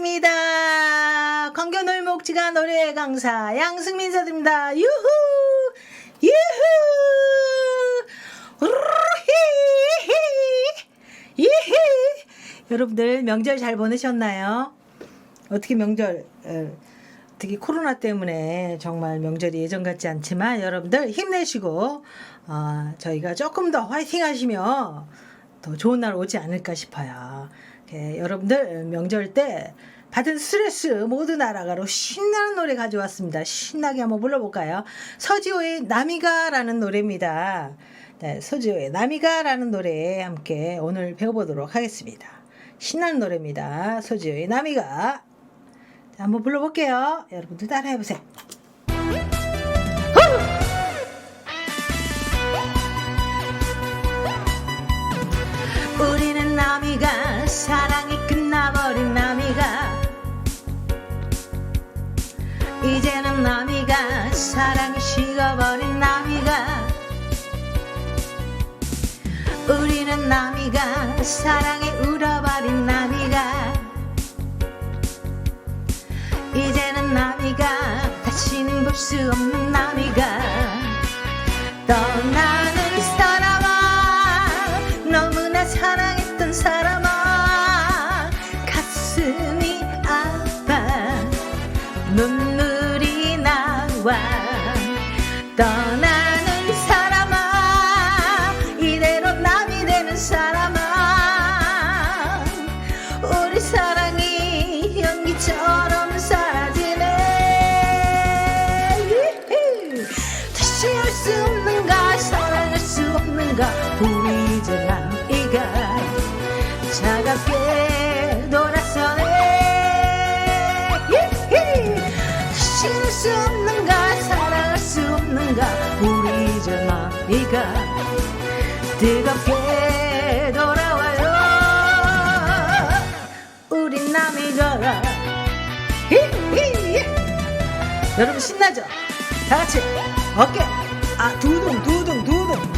반갑습니다. 광교놀목지가 노래 강사 양승민 인사드립니다. 유후! 유후! 우르히히! 이히! 여러분들 명절 잘 보내셨나요? 어떻게 명절 어, 특히 코로나 때문에 정말 명절이 예전 같지 않지만 여러분들 힘내시고 어, 저희가 조금 더 화이팅 하시며 더 좋은 날 오지 않을까 싶어요. 예, 여러분들 명절 때 받은 스트레스 모두 날아가로 신나는 노래 가져왔습니다. 신나게 한번 불러볼까요? 서지호의 나미가라는 노래입니다. 네, 서지호의 나미가라는 노래 함께 오늘 배워보도록 하겠습니다. 신나는 노래입니다. 서지호의. 자, 한번 불러볼게요. 여러분들 따라해보세요. 나미가 사랑에 울어버린 나미가. 이제는 나미가 다시는 볼 수 없는 나미가. 떠나는 사람아 너무나 사랑했던 사람아. 가슴이 아파 눈물이 나와. 떠나 수 없는가? 우리 이제 나이가 뜨겁게 돌아와요. 우리 남이가 여러분 신나죠? 다 같이 어깨. 아 두둥 두둥 두둥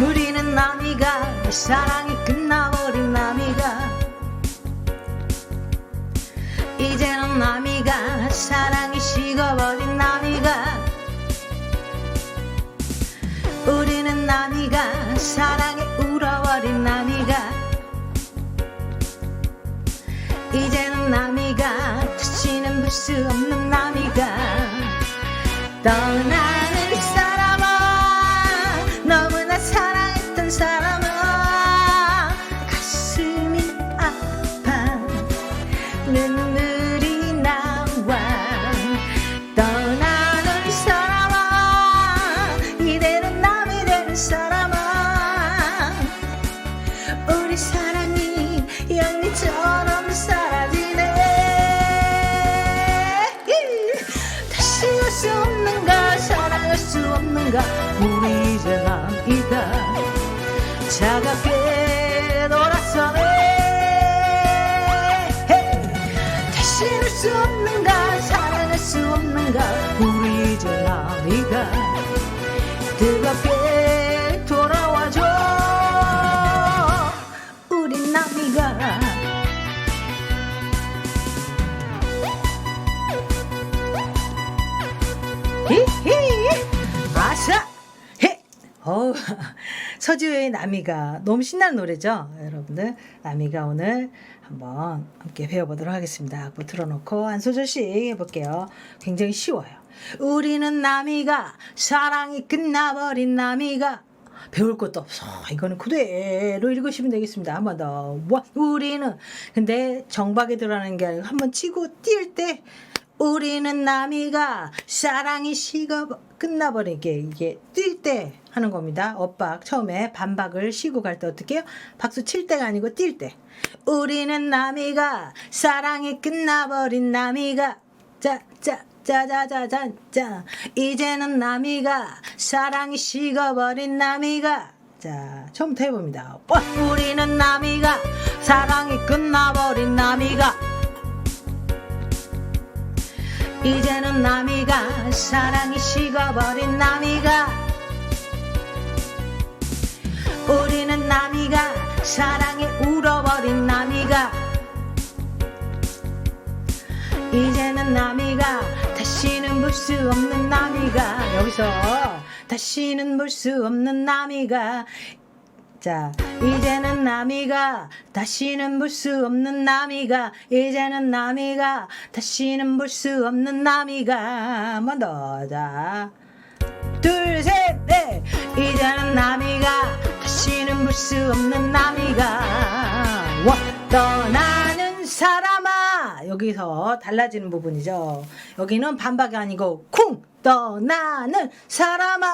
우리는 나미가 사랑이 끝나버린 나미가. 이제는 나미가 사랑이 사랑에 울어버린 나미가. 이제는 나미가 다시는 볼 수 없는 나미가. 떠나는 사람아 너무나 사랑했던 사람아. 가슴이 아파. 눈물 차갑게 돌아서네 다시 올수 없는가 사랑할 수 없는가 우리 이제 나이가 뜨겁게 돌아와줘. 우리 나미가. 히히. 아싸. 해 어우 서지우의 나미가 너무 신나는 노래죠 여러분들 나미가 오늘 한번 함께 배워보도록 하겠습니다 악보 틀어놓고 한 소절씩 해볼게요 굉장히 쉬워요 우리는 나미가 사랑이 끝나버린 나미가 배울 것도 없어. 이거는 그대로 읽으시면 되겠습니다. 한 번 더. 와, 우리는. 근데 정박에 들어가는 게 아니고 한 번 치고 뛸 때, 우리는 남이가 사랑이 식어 끝나버리게 이게 뛸 때 하는 겁니다. 엇박. 처음에 반박을 쉬고 갈 때 어떻게 해요? 박수 칠 때가 아니고 뛸 때. 우리는 남이가 사랑이 끝나버린 남이가. 자, 자, 짜자자잔짜 이제는 남이가 사랑이 식어버린 남이가. 자 처음부터 해봅니다. 와, 우리는 남이가 사랑이 끝나버린 남이가. 이제는 남이가 사랑이 식어버린 남이가 이제는 남이가 다시는 볼 수 없는 남이가 여기서 다시는 볼 수 없는 남이가 자, 이제는 남이가 다시는 볼 수 없는 남이가 이제는 남이가 다시는 볼 수 없는 남이가 한 번 더. 자. 둘, 셋, 넷. 이제는 남이가 다시는 볼 수 없는 남이가 와 떠나는 사람아 여기서 달라지는 부분이죠. 여기는 반박이 아니고 쿵! 떠나는 사람아!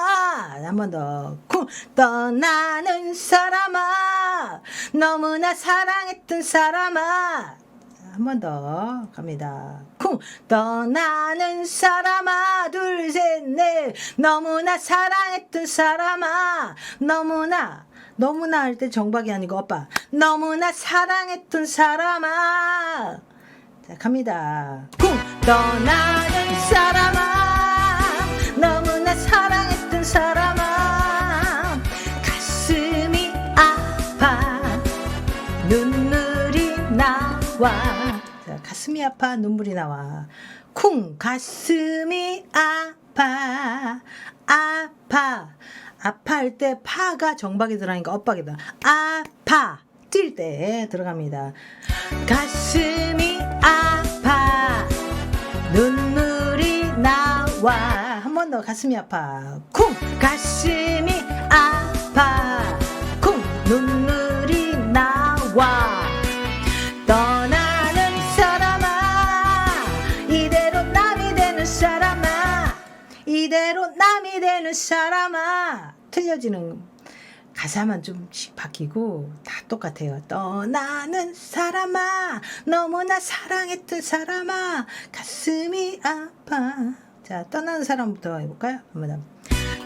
한 번 더. 쿵! 떠나는 사람아! 너무나 사랑했던 사람아! 한 번 더 갑니다. 쿵! 떠나는 사람아! 둘 셋 넷! 너무나 사랑했던 사람아! 너무나 너무나 할 때 정박이 아니고 오빠 너무나 사랑했던 사람아 자 갑니다. 쿵! 떠나는 사람아 너무나 사랑했던 사람아 가슴이 아파 눈물이 나와. 자, 가슴이 아파 눈물이 나와. 쿵! 가슴이 아파 아파. 아파할 때 파가 정박이 들어가니까 엇박이다 아파 뛸때 들어갑니다. 가슴이 아파. 눈물이 나와. 한 번 더 가슴이 아파. 쿵. 가슴이 아파. 쿵. 눈물이 나와. 떠나는 사람아. 이대로 남이 되는 사람아. 이대로 남이 되는 사람아. 틀려지는 가사만 좀씩 바뀌고 다 똑같아요. 떠나는 사람아, 너무나 사랑했던 사람아, 가슴이 아파. 자, 떠나는 사람부터 해볼까요? 한번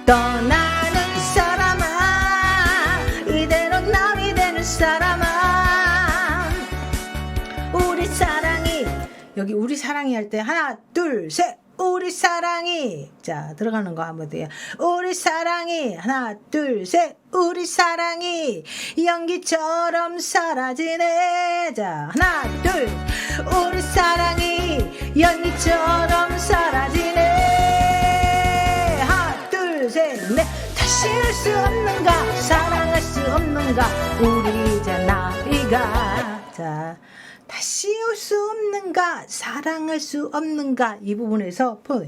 떠나는 사람아, 이대로 남이 되는 사람아, 우리 사랑이 여기 우리 사랑이 할 때 하나, 둘, 셋. 우리 사랑이 자 들어가는 거 한번 돼요. 우리 사랑이 하나 둘 셋. 우리 사랑이 연기처럼 사라지네. 자 하나 둘. 우리 사랑이 연기처럼 사라지네. 하나 둘 셋. 넷. 다시 할 수 없는가 사랑할 수 없는가 우리 이제 나이가 자 다시 올수 없는가 사랑할 수 없는가 이 부분에서 포-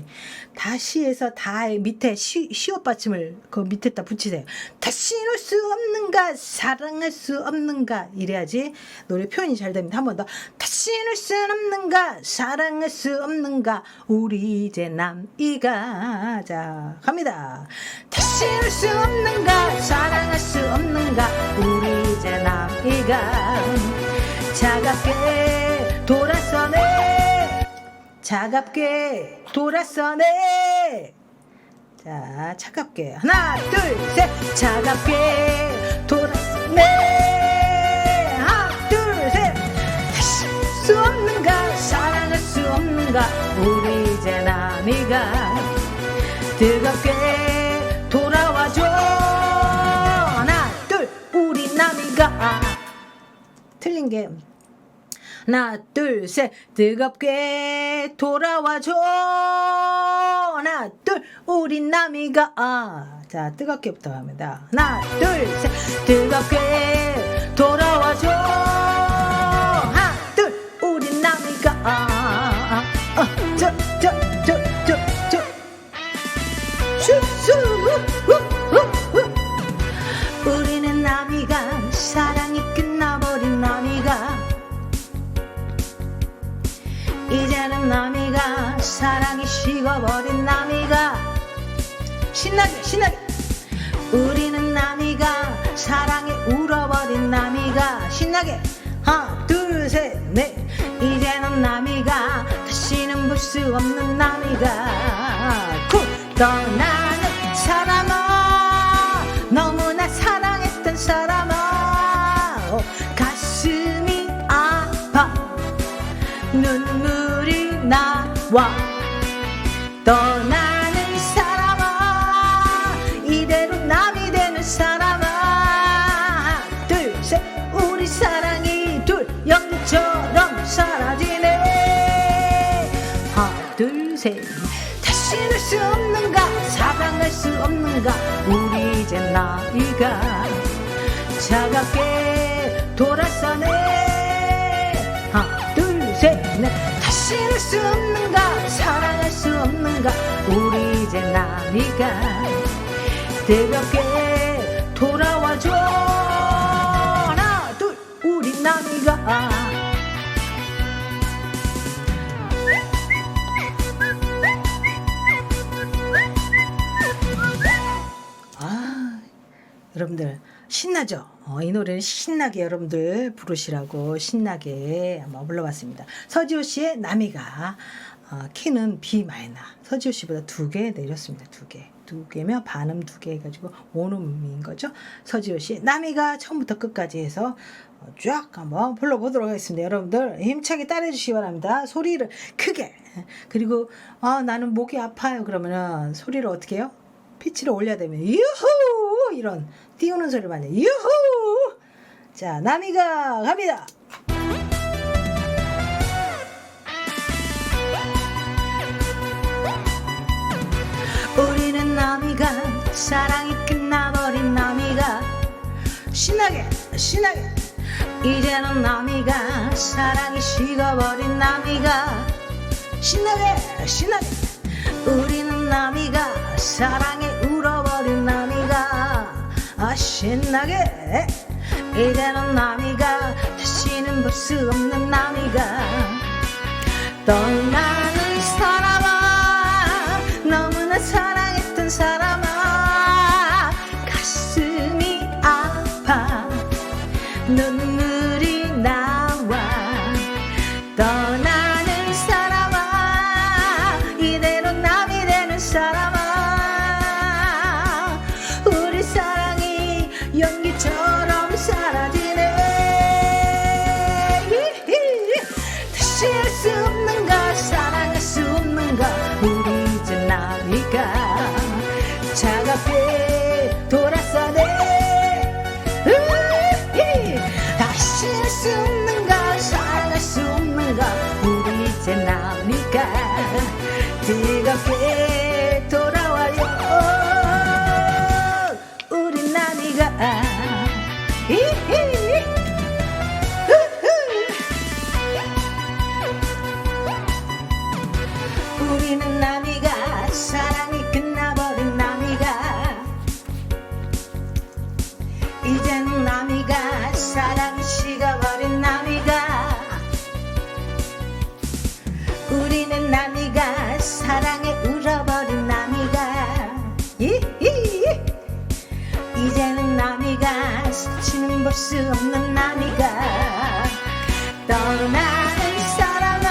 다시에서 다의 밑에 시, 시옷 받침을 그 밑에다 붙이세요. 다시 올수 없는가 사랑할 수 없는가 이래야지 노래 표현이 잘 됩니다. 한 번 더. 다시 올수 없는가 사랑할 수 없는가 우리 이제 남이가 자 갑니다. 다시 올수 없는가 사랑할 수 없는가 우리 이제 남이가 차갑게 돌아서네. 차갑게 돌아서네. 자 차갑게. 하나 둘 셋. 차갑게 돌아서네. 하나 둘 셋. 다시 수 없는가 사랑할 수 없는가. 우리 이제 남이가 뜨겁게 틀린 게. 하나 둘 셋. 뜨겁게 돌아와줘. 하나 둘. 우리 남이가 아, 자 뜨겁게부터 합니다. 하나 둘 셋. 뜨겁게 돌아와줘. 하나 둘. 우리 남이가 아, 아저저저 저 저 저. 슈슈 신나게 신나게. 우리는 남이가 사랑에 울어버린 남이가 신나게. 하나 둘셋넷. 이제는 남이가 다시는 볼 수 없는 남이가. 쿵 떠나는 사람아 너무나 사랑했던 사람아. 어, 가슴이 아파. 눈물이 나와. 떠나 날수 없는가? 사랑할 수 없는가? 우리 이제 나이가 차갑게 돌아서네. 하나 둘셋넷. 다시 날수 없는가? 사랑할 수 없는가? 우리 이제 나이가 뜨겁게 돌아와줘. 하나 둘. 우리 나이가 여러분들 신나죠? 어, 이 노래는 신나게 여러분들 부르시라고 신나게 한번 불러봤습니다. 서지호 씨의 나미가 어, 키는 B 마이너. 서지호 씨보다 두 개 내렸습니다. 두 개. 두 개면 반음 두 개 해가지고 원음인 거죠. 서지호 씨 나미가 처음부터 끝까지 해서 어, 쫙 한번 불러보도록 하겠습니다. 여러분들 힘차게 따라해 주시기 바랍니다. 소리를 크게 그리고 아 나는 목이 아파요 그러면은 소리를 어떻게 해요? 피치를 올려야 되면 유후! 이런 띄우는 많이 해요. 유후! 자 나미가 갑니다. 우리는 나미가 사랑이 끝나버린 나미가. 신나게 신나게. 이제는 나미가 사랑이 식어버린 나미가. 신나게 신나게 우리는 나미가 사랑에 울어버린 나미가 아 신나게 이제는 나미가 다시는 볼 수 없는 나미가 떠나 수 없는가 사랑할 수 없는가. 우리 이제 나니까 뜨겁게 돌아와요. 우리 우리는 나미가 사랑이 끝나버린 나미가. 이제는 나미가 사랑 사랑에 울어버린 이히 이제는 나미가 스치는 볼 수 없는 나미가. 떠나는 사람아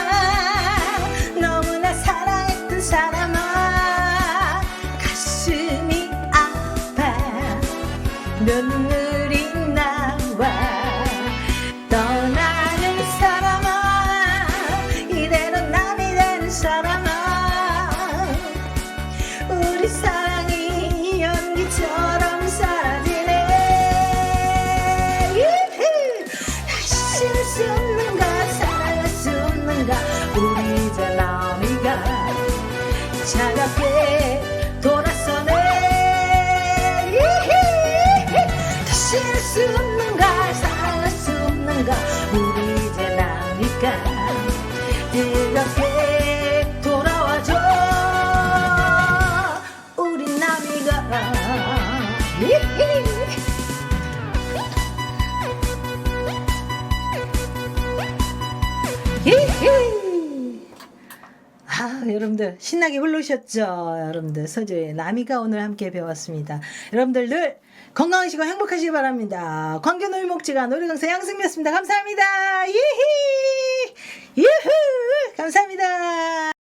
너무나 사랑했던 사람아. 가슴이 아파. 눈물 아, 여러분들 신나게 부르셨죠? 여러분들 서주의 나미가 오늘 함께 배웠습니다. 여러분들 늘 건강하시고 행복하시기 바랍니다. 광교노이목지가 노래강사 양승이었습니다. 감사합니다. 이히! 유후! 감사합니다.